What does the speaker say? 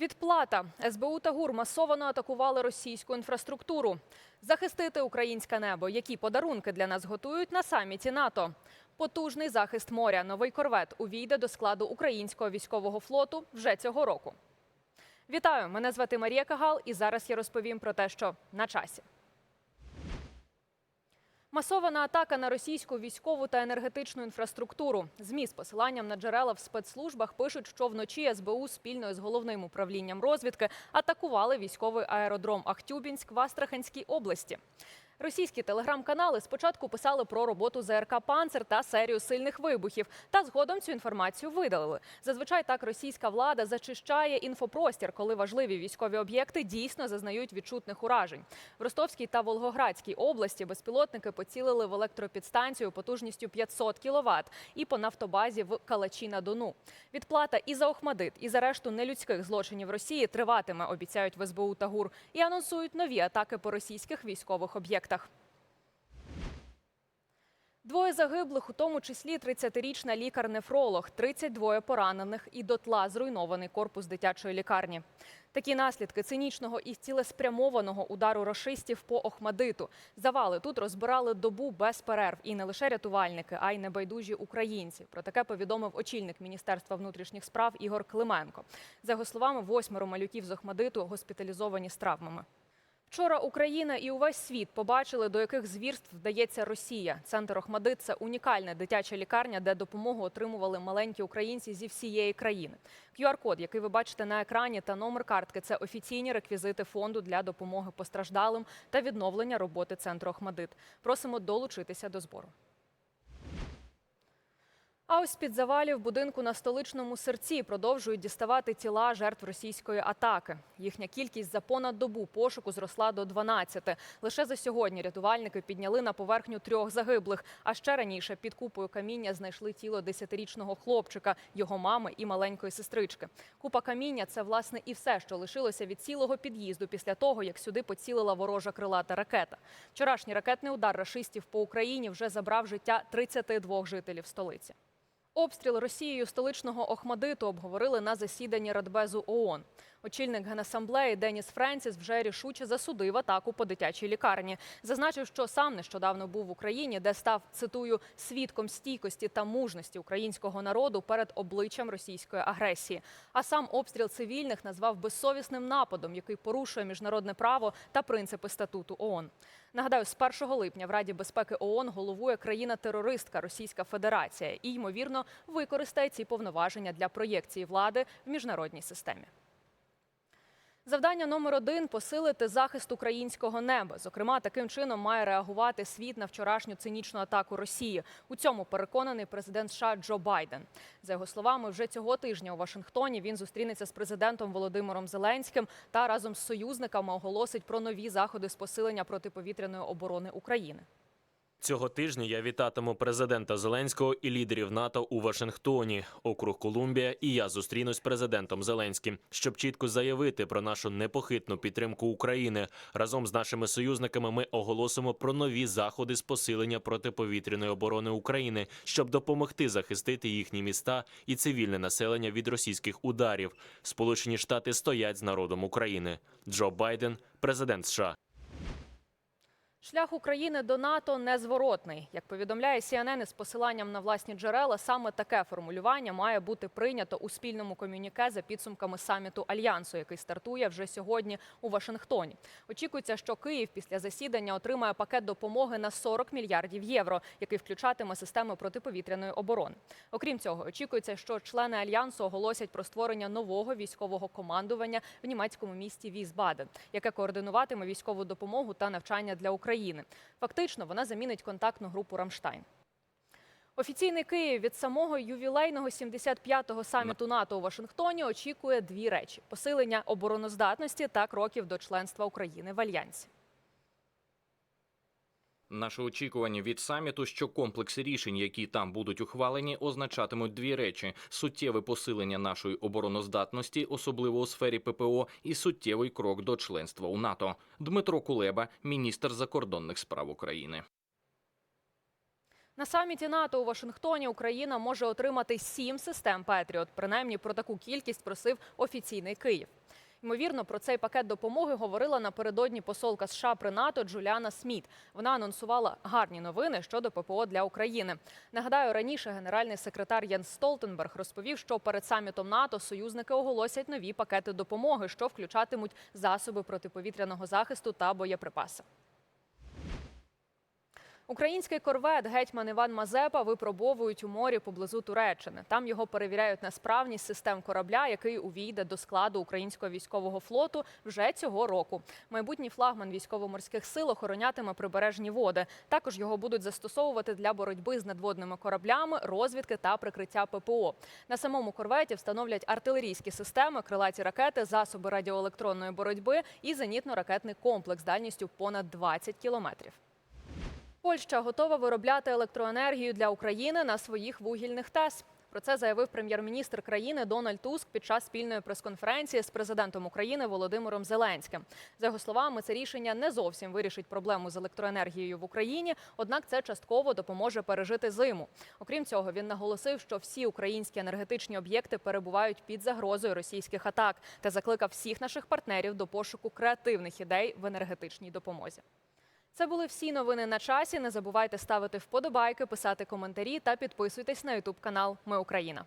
Відплата СБУ та ГУР масовано атакували російську інфраструктуру. Захистити українське небо. Які подарунки для нас готують на саміті НАТО? Потужний захист моря. Новий корвет увійде до складу українського військового флоту вже цього року. Вітаю! Мене звати Марія Кагал, і зараз я розповім про те, що на часі. Масована атака на російську військову та енергетичну інфраструктуру. ЗМІ з посиланням на джерела в спецслужбах пишуть, що вночі СБУ спільно з головним управлінням розвідки атакували військовий аеродром Ахтюбінськ в Астраханській області. Російські телеграм-канали спочатку писали про роботу ЗРК «Панцер» та серію сильних вибухів, та згодом цю інформацію видалили. Зазвичай так російська влада зачищає інфопростір, коли важливі військові об'єкти дійсно зазнають відчутних уражень. В Ростовській та Волгоградській області безпілотники поцілили в електропідстанцію потужністю 500 кВт і по нафтобазі в Калачі на Дону. Відплата і за Охмадит, і за решту нелюдських злочинів Росії триватиме, обіцяють в СБУ та ГУР, і анонсують нові атаки по російських військових об'єктах. Двоє загиблих, у тому числі 30-річна лікар-нефролог, 32 поранених і дотла зруйнований корпус дитячої лікарні. Такі наслідки цинічного і цілеспрямованого удару рашистів по Охмадиту. Завали тут розбирали добу без перерв. І не лише рятувальники, а й небайдужі українці. Про таке повідомив очільник Міністерства внутрішніх справ Ігор Клименко. За його словами, восьмеро малюків з Охмадиту госпіталізовані з травмами. Вчора Україна і увесь світ побачили, до яких звірств вдається Росія. Центр Охмадит – це унікальна дитяча лікарня, де допомогу отримували маленькі українці зі всієї країни. QR-код, який ви бачите на екрані, та номер картки це офіційні реквізити фонду для допомоги постраждалим та відновлення роботи центру Охмадит. Просимо долучитися до збору. А ось під завалів будинку на столичному серці продовжують діставати тіла жертв російської атаки. Їхня кількість за понад добу пошуку зросла до 12. Лише за сьогодні рятувальники підняли на поверхню трьох загиблих. А ще раніше під купою каміння знайшли тіло 10-річного хлопчика, його мами і маленької сестрички. Купа каміння це власне і все, що лишилося від цілого під'їзду після того, як сюди поцілила ворожа крилата ракета. Вчорашній ракетний удар рашистів по Україні вже забрав життя 32 жителів столиці. Обстріл Росією столичного Охмадиту обговорили на засіданні Радбезу ООН. Очільник генасамблеї Деніс Френсіс вже рішуче засудив атаку по дитячій лікарні. Зазначив, що сам нещодавно був в Україні, де став цитую свідком стійкості та мужності українського народу перед обличчям російської агресії. А сам обстріл цивільних назвав безсовісним нападом, який порушує міжнародне право та принципи статуту ООН. Нагадаю, з 1 липня в Раді безпеки ООН головує країна-терористка Російська Федерація і ймовірно використає ці повноваження для проєкції влади в міжнародній системі. Завдання номер один посилити захист українського неба. Зокрема, таким чином має реагувати світ на вчорашню цинічну атаку Росії. У цьому переконаний президент США Джо Байден. За його словами, вже цього тижня у Вашингтоні він зустрінеться з президентом Володимиром Зеленським та разом з союзниками оголосить про нові заходи з посилення протиповітряної оборони України. Цього тижня я вітатиму президента Зеленського і лідерів НАТО у Вашингтоні, округ Колумбія, і я зустрінусь з президентом Зеленським, щоб чітко заявити про нашу непохитну підтримку України. Разом з нашими союзниками ми оголосимо про нові заходи з посилення протиповітряної оборони України, щоб допомогти захистити їхні міста і цивільне населення від російських ударів. Сполучені Штати стоять з народом України. Джо Байден, президент США. Шлях України до НАТО незворотний. Як повідомляє CNN із посиланням на власні джерела, саме таке формулювання має бути прийнято у спільному комюніке за підсумками саміту альянсу, який стартує вже сьогодні у Вашингтоні. Очікується, що Київ після засідання отримає пакет допомоги на 40 мільярдів євро, який включатиме системи протиповітряної оборони. Окрім цього, очікується, що члени альянсу оголосять про створення нового військового командування в німецькому місті Візбаден, яке координуватиме військову допомогу та навчання для України. Фактично, вона замінить контактну групу Рамштайн. Офіційний Київ від самого ювілейного 75-го саміту НАТО у Вашингтоні очікує дві речі: посилення обороноздатності та кроків до членства України в альянсі. Наше очікування від саміту, що комплекси рішень, які там будуть ухвалені, означатимуть дві речі: суттєве посилення нашої обороноздатності, особливо у сфері ППО, і суттєвий крок до членства у НАТО. Дмитро Кулеба, міністр закордонних справ України. На саміті НАТО у Вашингтоні Україна може отримати сім систем Петріот. Принаймні про таку кількість просив офіційний Київ. Ймовірно, про цей пакет допомоги говорила напередодні посолка США при НАТО Джуліана Сміт. Вона анонсувала гарні новини щодо ППО для України. Нагадаю, раніше генеральний секретар Єнс Столтенберг розповів, що перед самітом НАТО союзники оголосять нові пакети допомоги, що включатимуть засоби протиповітряного захисту та боєприпаси. Український корвет гетьман Іван Мазепа випробовують у морі поблизу Туреччини. Там його перевіряють на справність систем корабля, який увійде до складу українського військового флоту вже цього року. Майбутній флагман військово-морських сил охоронятиме прибережні води. Також його будуть застосовувати для боротьби з надводними кораблями, розвідки та прикриття ППО. На самому корветі встановлять артилерійські системи, крилаті ракети, засоби радіоелектронної боротьби і зенітно-ракетний комплекс дальністю понад 20 кілометрів. Польща готова виробляти електроенергію для України на своїх вугільних ТЕС. Про це заявив прем'єр-міністр країни Дональд Туск під час спільної прес-конференції з президентом України Володимиром Зеленським. За його словами, це рішення не зовсім вирішить проблему з електроенергією в Україні, однак це частково допоможе пережити зиму. Окрім цього, він наголосив, що всі українські енергетичні об'єкти перебувають під загрозою російських атак та закликав всіх наших партнерів до пошуку креативних ідей в енергетичній допомозі. Це були всі новини на часі. Не забувайте ставити вподобайки, писати коментарі та підписуйтесь на Ютуб канал Ми Україна.